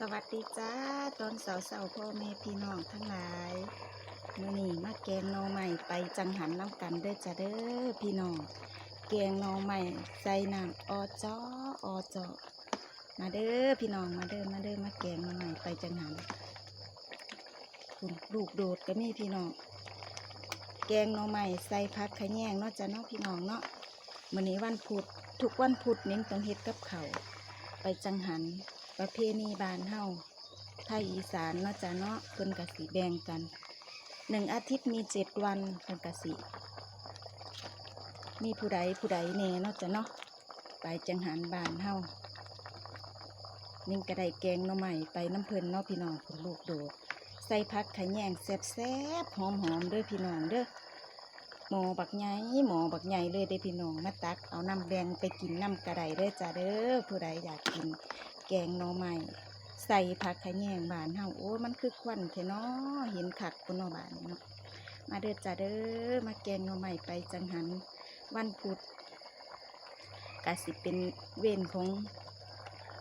สวัสดีจ้าตอนสาวสาวพ่อแม่พี่น้องทั้งหลายมื่อนี้มาแกงนอใหม่ไปจังหันน้ำกันเด้อจ้าเด้อพี่น้องแกงนอใหม่ใส่น้ำออจอออจอมาเด้อพี่น้องมาเด้อมาเด้อมาแกงนอใหม่ไปจังหันคุณลูกโดดก็มีพี่น้องแกงนอใหม่ใส่ผักขะแยงเนาะจ้าเนาะพี่น้องเนาะมื่อนี้วันพุธทุกวันพุธเน้นต้องเฮ็ดกับเขาไปจังหัน ประเพณีบ้านเฮาไทยอีสานเนาะจ้ะเนาะเพิ่นกะสิแบ่งกันหนึ่งอาทิตย์มีเจ็ดวันเพิ่นกะสิมีผู้ใดผู้ใดแน่เนาะจ้ะเนาะไปจังหันบ้านเฮานิ่งกระไดแกงน่อใหม่ไปน้ำเพิ่นเนาะพี่น้องคุณลูกโดดใส่ผักขะแยงแซ่บๆหอมๆเด้อพี่น้องเด้อหมอบักใหญ่หมอบักใหญ่เลยเด้อพี่น้องมาตักเอาน้ำแดงไปกินน้ำกระไดเด้อจ้ะเด้อผู้ใดอยากกิน แกงหน่อไม้ใส่ผักขะแยงบานเฮาโอ้มันคือควันเทเนาะเห็นขักบนหน่อบานเนาะมาเด้อจ้าเด้อมาแกงหน่อไม้ไปจังหันวันพุธกะสิเป็นเวรของ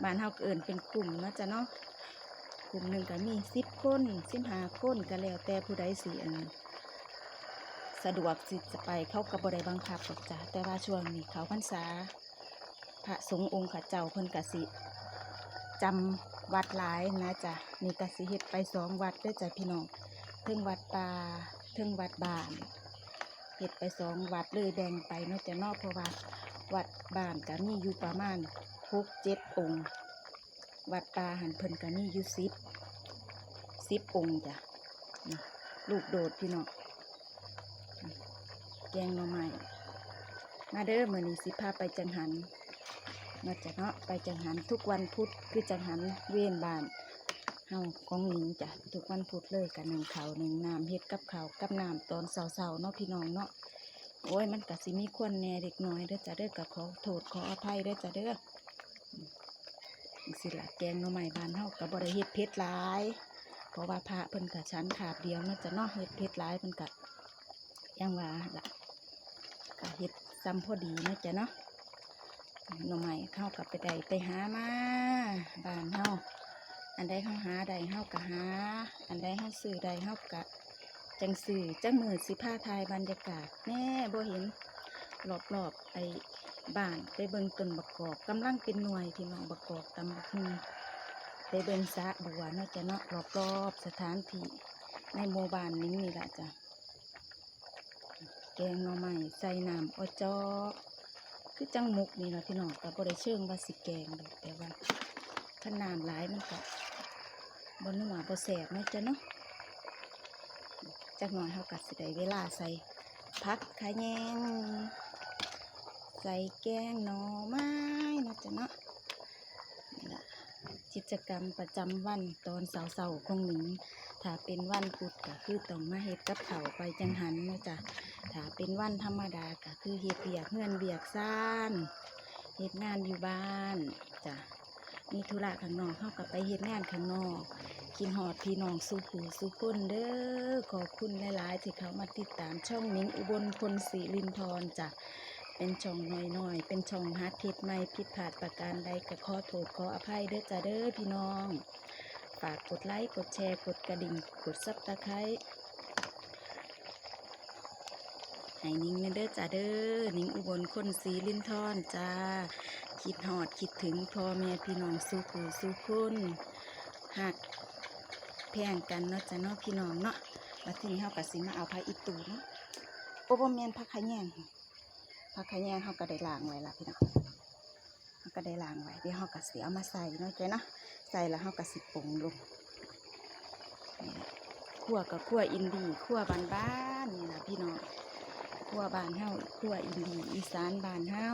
บานเฮาเอิ่นเป็นกลุ่มเนาะจ้ะเนาะกลุ่มหนึ่งก็มีสิบคนสิบห้าคนก็แล้วแต่ผู้ใดสิอันสะดวกสิจะไปเขาก็บ่ได้บังคับหรอกจ้ะแต่ว่าช่วงนี้เขาพรรษาพระสงฆ์องค์ข้าเจ้าเพิ่นกสิ จำวัดหลายนะจ๊ะนี่กสิเฮ็ดไปสองวัดด้วยจ้ะพี่น้องเทิงวัดป่าเทิงวัดบ้านเฮ็ดไปสองวัดเลยแบ่งไปเนาะจ้ะนอกเพราะว่าวัดบ้านก็มีอยู่ประมาณหกเจ็ดองค์ วัดป่าหันเพิ่นก็มีอยู่สิบสิบองค์จ้ะลูกโดดพี่น้องแกงหน่อไม้มาเด้อมือนี้สิพาไปจังหัน มาจะเนาะไปจังหันทุกวันพุธคือจังหันเวียนบานเฮาของหนิงจ้ะทุกวันพุธเลยกับหนึ่งเขาหนึ่งน้ำเฮ็ดกับเขากับน้ำตอนเสาๆเนาะพี่น้องเนาะโอ้ยมันกะสิมีควนแน่เด็กน้อยเด้อจ้ะเด้อกับขอโทษขออภัยเด้อจ้ะเด้อสิละแกงหน่อไม้บานเฮากับ่ได้เฮ็ดเผ็ดหลาย เพราะว่าพระเพิ่นกะชั้นขาบเดียวเนาะจ้ะเนาะเฮ็ดเผ็ดหลายเพิ่นกะยังว่าละก็เฮ็ดซ้ำพอดีเนาะจ้ะเนาะ หน่อไม้เข้ากับไปได้ไปหามาบ้านเฮาอันใดเฮาหาใดเฮาก็หา อันใดเฮาซื้อใดเฮาก็จังซื้อจังมือสิผ้าทายบรรยากาศแน่บ่เห็นรอบๆไอ้บ้านไปเบิ่งต้นบักกอกกำลังเป็นหน่วยที่น้องบักกอกตำบักฮึไปเบิ่งสะบัวเนาจะเนาะรอบๆสถานที่ในหมู่บ้านนี้นี่แหละจ้ะแกงหน่อไม้ใส่น้ำออจอ คือจังมุกนี่นะพี่น้องแต่บ่ได้เชิงว่าสิแกงดอกแต่ว่าถ้าน้ำหลายมันก็บนนัวบ่แสบนะจ้ะเนาะจักหน่อยเฮากัดสิได้เวลาใส่ผักขะแยงใส่แกงหน่อไม้นะจ้ะเนาะนี่ละกิจกรรมประจำวันตอนเสาๆของหนิงถ้าเป็นวันพุธก็คือต้องมาเฮ็ดกับเขาไปจังหันนะจ้ะ ถ้าเป็นวันธรรมดาก็คือเฮ็ดเบียกเฮือนเบียกซ่านเฮ็ดงานอยู่บ้านจ้ะมีธุระข้างนอกเข้ากับไปเฮ็ดงานข้างนอก กินหอดพี่น้องสุผูสุคนเด้อขอบคุณหลายๆที่เขามาติดตามช่องนิ้งอุบลพลศรีลินทรจ้ะเป็นช่องน้อยๆ เป็นช่องฮัดเฮ็ดไม่ผิดพลาดประการใดก็ขอโทษขออภัยเด้อจ้ะเด้อพี่น้อง ฝากกดไลค์กดแชร์กดกระดิ่งกดซับตะไคร้ ให้นิ้งเด้อจ้าเด้อนิ้งอุบลคนสีลิ้นท่อนจ้า คิดหอดคิดถึงพ่อแม่พี่น้องสู้ผู้สู้คนหักแพงกันเนาะจ้าเนาะพี่น้องเนาะมาทีนี้เฮาก็สิมาเอาผักอีตูเนาะโอ้บ่แม่นผักขยงผักขยงเฮาก็ได้ล้างไว้ละพี่น้องเฮาก็ได้ล้างไว้เดี๋ยวเฮาก็สิเอามาใส่เนาะจ้าเนาะใส่แล้วเฮาก็สิปรุงลงนี่ล่ะคั่วกับคั่วอินดีคั่วบ้านบ้านๆนี่ล่ะพี่น้อง คั่วบานเฮาคั่วอินดีอีสานบานเฮา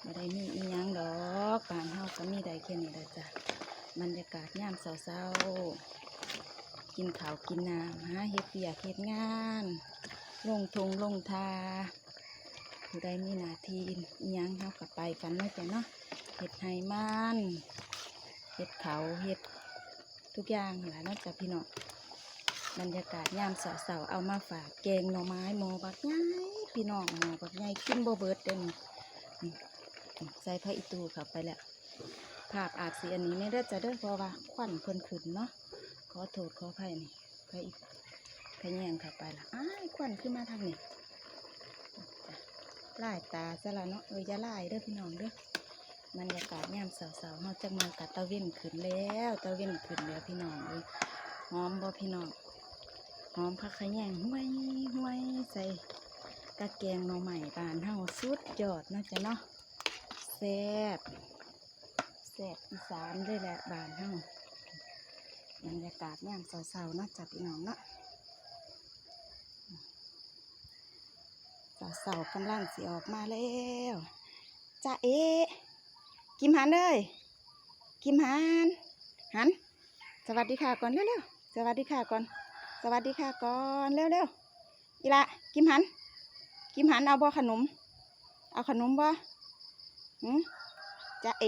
ไม่ได้มีอีหยังดอกบานเฮาก็มีได้แค่นี้แหละจ้ะบรรยากาศยามเช้าๆกินข้าวกินน้ำหาเฮ็ดเปียกเฮ็ดงานลงทงลงทาผู้ใดมีหน้าที่อีหยังเฮาก็ไปกันเนาะจ้ะเนาะเห็ดไฮมันเห็ดเขาเห็ดทุกอย่างแหละนอกจากพี่น้อง บรรยากาศยามเสาๆเอามาฝากแกงหน่อไม้หมอบักใหญ่พี่น้องหมอบักใหญ่กินบ่เบิดเด่นใส่ผ้าอีตูเข้าไปแล้วภาพอาจสีอันนี้ไม่ได้จะเด้อเพราะว่าควันเพิ่นขึ้นเนาะขอโทษขออภัยนี่ไปอีกขยงเข้าไปละอ้ายควันขึ้นมาทางนี้จ้ะลายตาซะละเนาะเอออย่าลายเด้อพี่น้องเด้อบรรยากาศยามเสาๆเฮาจังมากับตะเว้นขึ้นแล้วตะเว้นขึ้นแล้วพี่น้องเอ้ยหอมบ่พี่น้อง หอมผักขยงห้วยห้วยใส่กะแกงหน่อใหม่บานเฮาสุดยอดนาะจ้ะเนาะแซ่บแซ่บอีสานเลยแหละบานเฮาบรรยากาศยามเช้าๆเนาะจับพี่น้องเนาะเสาๆกำลังสิออกมาแล้วจ้าเอกิมหันเลยกิมหันหัน สวัสดีค่ะก่อนเร็วๆสวัสดีค่ะก่อน วัสดีค่ะก่อนเร็วๆอีละกิมหัน กิมหันเอาบ่ขนม เอาขนมบ่หืมจะเอ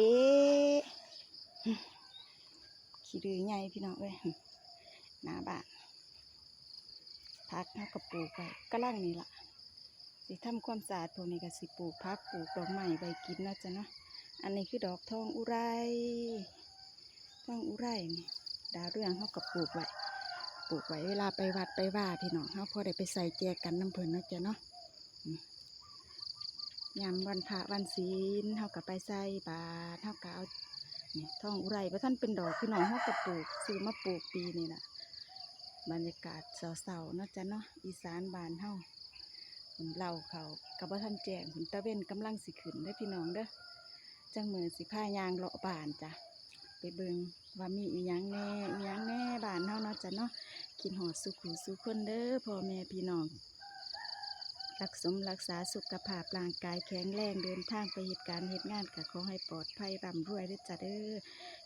ขี้ดื้อใหญ่พี่น้องเอ้ยหน้าบ้านพักเฮากระปลูกไปกำลังนี่ละสิทำความสะอาดพวกนี้ก็สิปลูกพักปลูกดอกไม้ใบกินนาะจ้ะเนาะอันนี้คือดอกทองอุไรทองอุไรนี่ดาวเรื่องเฮากระปลูกไว้ ปลูกไว้เวลาไปวัดไปว่าพี่น้องเฮาพอได้ไปใส่แจกันน้ำเพลินเนาะจ้ะเนาะยามวันพระวันศีลเฮาก็ไปใส่บาตรเฮาก็เอาเนี่ยทองอุไรเพราะท่านเป็นดอกพี่น้องเฮาก็ปลูกซื้อมาปลูกปีนี่ล่ะบรรยากาศเศร้าๆเนาะจ้ะเนาะอีสานบานเฮาฝนเล่าเขากับว่าท่านแจ้งฝนตะเวนกำลังสิขึ้นได้พี่น้องเด้อจังมือสิพายางเลาะบานจ้ะไปเบิงว่ามีอีหยังแน่อีหยังแน่บานเฮาเนา จ้ะเนาะกินหอดสุขุสุขคนเด้อพ่อแม่พี่น้องรักสมรักษาสุขภาพร่างกายแข็งแรงเดินทางไปเหตุการณ์เหตุงานก็ขอให้ปลอดภัยร่ำรวยด้อจ้ะเด้อ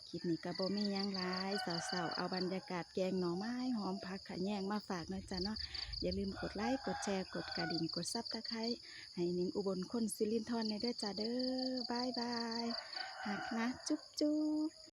คลิปนี้ก็บ่มียังหลายสาวๆเอาบรรยากาศแกงหน่อไม้หอมผักขะแยงมาฝากนะจ๊ะเนาะอย่าลืมกดไลค์กดแชร์กดกระดิ่งกดซับตะไคร้ให้นิงอุบลคนสิรินทรในด้อจ้ะเด้อบายบายหักนะจุ๊บจุ๊บ